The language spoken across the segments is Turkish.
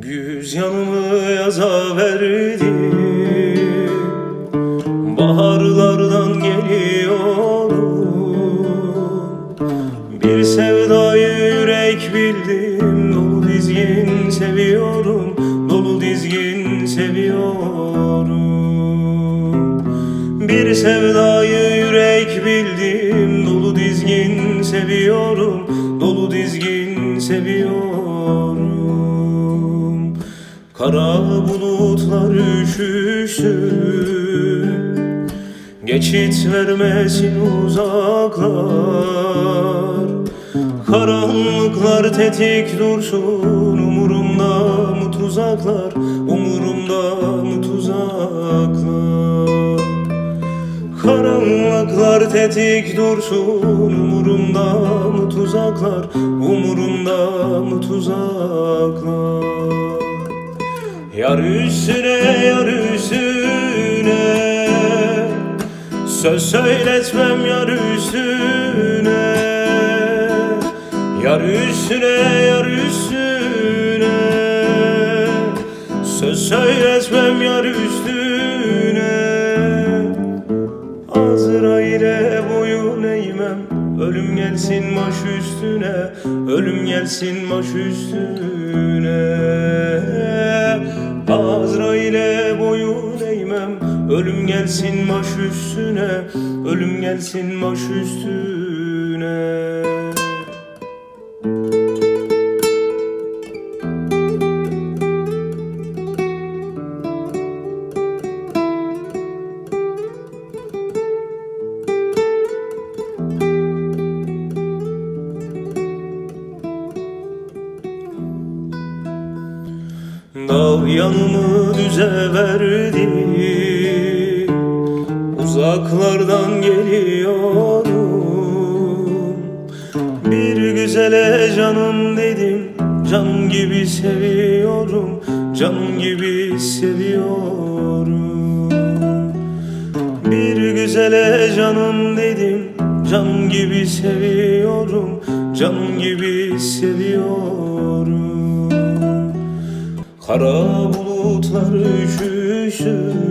Güz yanımı yaza verdi. Baharlardan geliyorum. Bir sevdayı yürek bildim. Dolu dizgin seviyorum. Dolu dizgin seviyorum. Bir sevdayı yürek bildim. Dolu dizgin seviyorum. Dolu dizgin seviyorum Kara bulutlar üşüşsün Geçit vermesin uzaklar. Karanlıklar tetik dursun Umurumda mı tuzaklar? Umurumda mı tuzaklar? Karanlıklar tetik dursun Umurumda mı tuzaklar? Umurumda mı tuzaklar Yar üstüne yar üstüne. Söz söyletmem yar üstüne. Yar üstüne yar üstüne. Söz söyletmem yar üstüne. Azrail'e boyun eğmem. Ölüm gelsin baş üstüne. Ölüm gelsin baş üstüne gelsin baş üstüne Ölüm gelsin baş üstüne. Dağ yanımı düze verdi Uzaklardan geliyorum. Bir güzele canım dedim Can gibi seviyorum Canım gibi seviyorum. Bir güzele canım dedim Can gibi seviyorum Canım gibi seviyorum. Kara bulutlar üşüşsün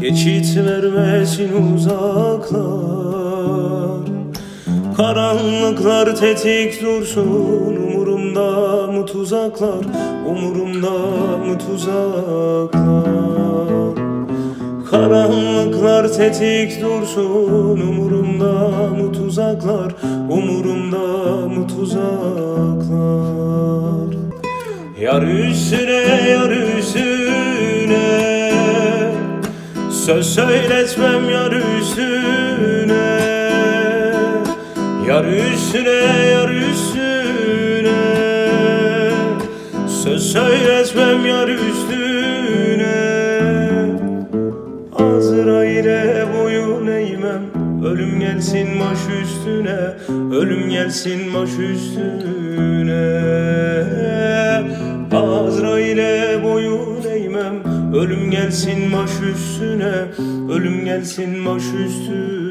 Geçit vermesin uzaklar. Karanlıklar tetik dursun Umurumda mı tuzaklar? Umurumda mı tuzaklar? Karanlıklar tetik dursun Umurumda mı tuzaklar? Umurumda mı tuzaklar? Yar üstüne yar üstüne Söz söyletmem yar üstüne Yar üstüne yar üstüne. Söz söyletmem yar üstüne. Azrail'e boyun eğmem Ölüm gelsin baş üstüne Ölüm gelsin baş üstüne. eğmem Ölüm gelsin baş üstüne Ölüm gelsin baş üstüne